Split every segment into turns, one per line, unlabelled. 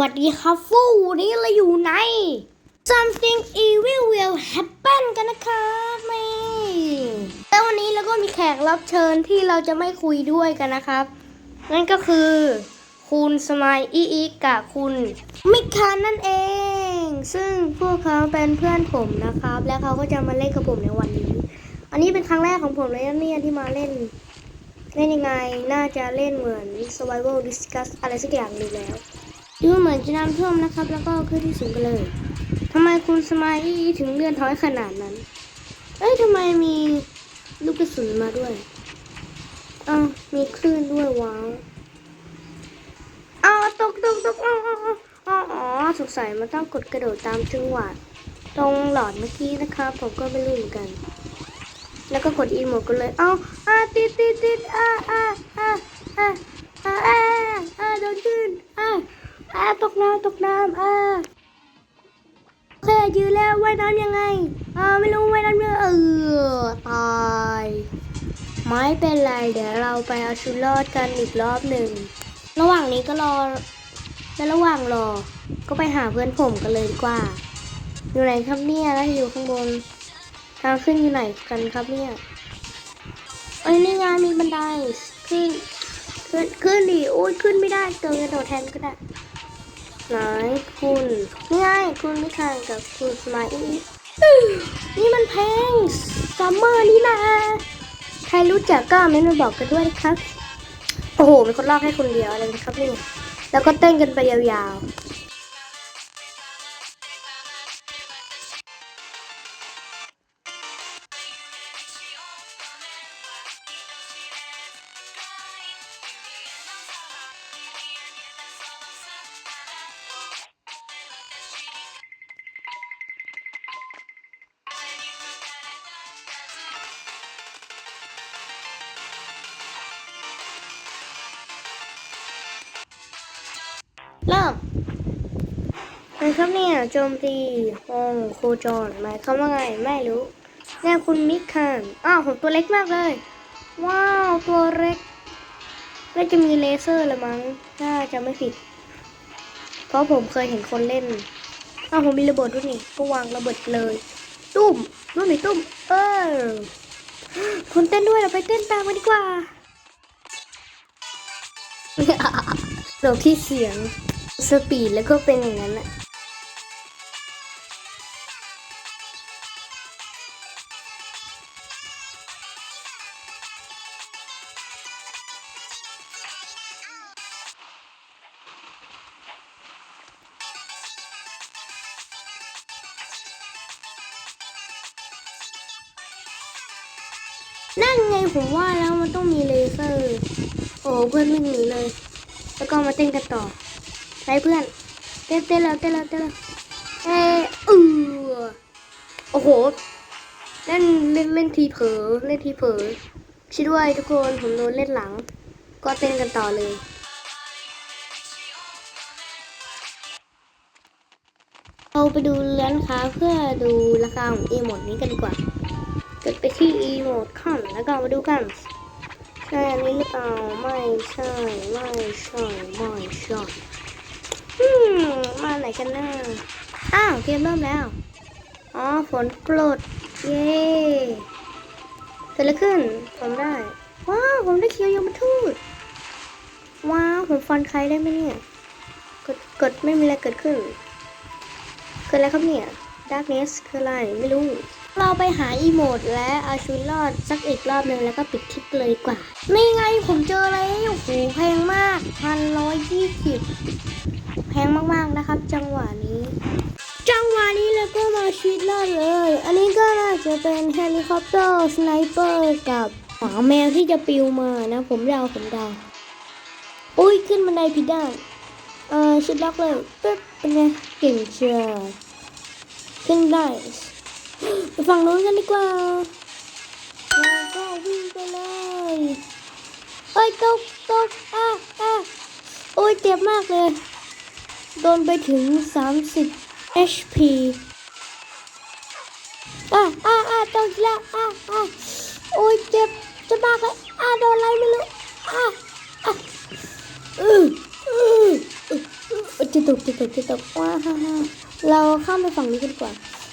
วัสดีครับฟูนี้เราอยู่ใน something evil will happen กันนะครับไม่แล้ววันนี้เราก็มีแขกรับเชิญที่เราจะไม่คุยด้วยกันนะครับ นั่นก็คือ คุณสมายอีอีกับคุณมิคานนั่นเอง ซึ่งพวกเขาเป็นเพื่อนผมนะครับ และเขาก็จะมาเล่นกับผมในวันนี้ อันนี้เป็นครั้งแรกของผมเลยนะเนี่ยที่มาเล่นเล่นยังไง น่าจะเล่นเหมือน survival discuss อะไรสักอย่างนึงแล้ว ดูเหมือนจะน้ำท่วมนะครับ แล้วก็ขึ้นที่สูงกันเลยทำไมคุณสมายถึงเลื่อนถอยขนาดนั้น เอ้ยทำไมมีลูกกระสุนมาด้วยอ้าวมีคลื่นด้วยว้าวอ้าวตกตกตกอ้าวอ๋อสงสัยมันต้องกดกระโดดตามจังหวะตรงหลอดเมื่อกี้นะครับผมก็ไม่รู้เหมือนกัน แล้วก็กดอีโมดกันเลยเอ้าอ่าติดติดติดอ่าอ่าอ่าอ่าอ่าอ่าอ่าโดนขึ้นอ่าอ่าตก น้ำตกน้ำอ่าโอเคยืนแล้วว่ายน้ำยังไงอ่าไม่รู้ว่ายน้ำยังไงเออตายไม่เป็นไร เดี๋ยวเราไปเอาชุดรอดกันอีกรอบหนึ่ง ระหว่างนี้ก็รอ และระหว่างรอ ก็ไปหาเพื่อนผมกันเลยดีกว่า อยู่ไหนครับเนี่ยแล้วอยู่ข้างบน ทางขึ้นอยู่ไหนกันครับเนี่ยเอ้ยนี่ไงมีบันไดขึ้น ขึ้น ขึ้นดิโอ้ยขึ้นไม่ได้เติมกระโดดแทนก็ได้ น้อยคุณนี่ไงคุณไม่ทางกับคุณสมัยนี่มันเพลงซัมเมอร์นี่นะใครรู้จักก็เม้นมาบอกกันด้วยนะครับ โอ้โหมีคนลอกให้คนเดียวอะไรนะครับนี่ แล้วก็เต้นกันไปยาวๆ เริ่มนะครับเนี่ยโจมตีห้องโคจรหมายความว่าไงไม่รู้แน่คุณมิกคานอ้าวผมตัวเล็กมากเลย ว้าวตัวเล็กน่าจะมีเลเซอร์ละมั้งถ้าจะไม่ผิด เพราะผมเคยเห็นคนเล่นอ้าวผมมีระเบิดด้วยนี่ก็วางระเบิดเลย ตุ้มนู่นนี่ตุ้ม เออคนเต้นด้วยเราไปเต้นตามกันดีกว่าโดดที่เสียง สปีดแล้วก็เป็นอย่างนั้นแหละนั่นไงผมว่าแล้วมันต้องมีเลเซอร์ โอ้เพื่อนไม่หนีเลย แล้วก็มาเต้นกันต่อ ไปเพื่อน เต้นเต้นแล้วเต้นแล้วเต้นแล้วเออเออโอ้โห เล่นเล่นเล่นทีเผลอเล่นทีเผลอช่วยด้วยทุกคนผมโดนเล่นหลัง ก็เต้นกันต่อเลยเราไปดูร้านค้าเพื่อดูราคาของอีโมดนี้กันดีกว่า กดไปที่อีโมดคอนแล้วก็มาดูกันใช่อันนี้หรือเปล่าไม่ใช่ ไม่ใช่ ไม่ใช่ มาไหนกันนะอ้าวเกมเริ่มแล้ว อ๋อฝนกรดเย้เกิดอะไรขึ้น ผมได้ ว้าว ผมได้เคียวยมทูตว้าว ผมฟันใครได้ไหมเนี่ยกดกดไม่มีอะไรเกิดขึ้น เกิดอะไรครับเนี่ย darkness คืออะไร ไม่รู้ เราไปหาอีโมดและเอาชีวิตรอดสักอีกรอบหนึ่งแล้วก็ปิดคลิปเลยกว่า นี่ไงผมเจอแล้วโอ้โหแพงมากพันร้อยยี่สิบ แพงมากๆนะครับ จังหวะนี้ จังหวะนี้แล้วก็มาชีวิตรอดเลย อันนี้ก็น่าจะเป็นเฮลิคอปเตอร์สไนเปอร์กับหมาแมวที่จะปิวมานะ ผมเดาผมเดาอุ้ยขึ้นบันไดผิดด้านเออชิดล็อกเลยปึ๊บเป็นไงเก่งเชียวขึ้นได้ไปฝั่งนู้นกันดีกว่าแล้วก็วิ่งไปเลยเอ้ยตกตกอะอะโอ้ยเจ็บมากเลย โดนไปถึง 30 HP อะอะอะตกอีกแล้วอะอะโอ้ยเจ็บจะมากเลยอะโดนอะไรไม่รู้อะอะอืออจะตกจะตกจะตกว้าฮ่าฮ่าเราข้ามไปฝั่งนี้กันกว่า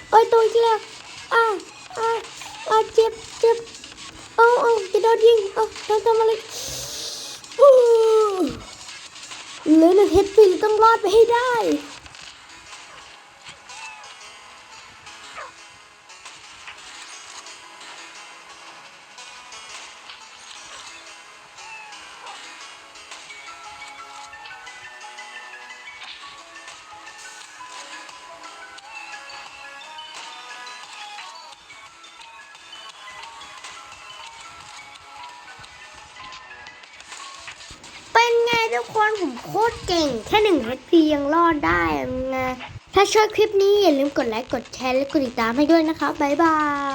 โอ้ยตัวอีกแล้วอ่าอ่าอ่าเจ็บเจ็บเอาเอาจะโดนยิงเอาทำทำอะไรอู้ เหลือหนึ่งเฮดปีต้องรอดไปให้ได้ ทุกคนผมโคตรเก่ง แค่หนึ่งทียังรอดได้ไงถ้าชอบคลิปนี้อย่าลืมกดไลค์กดแชร์และกดติดตามให้ด้วยนะคะบ๊ายบาย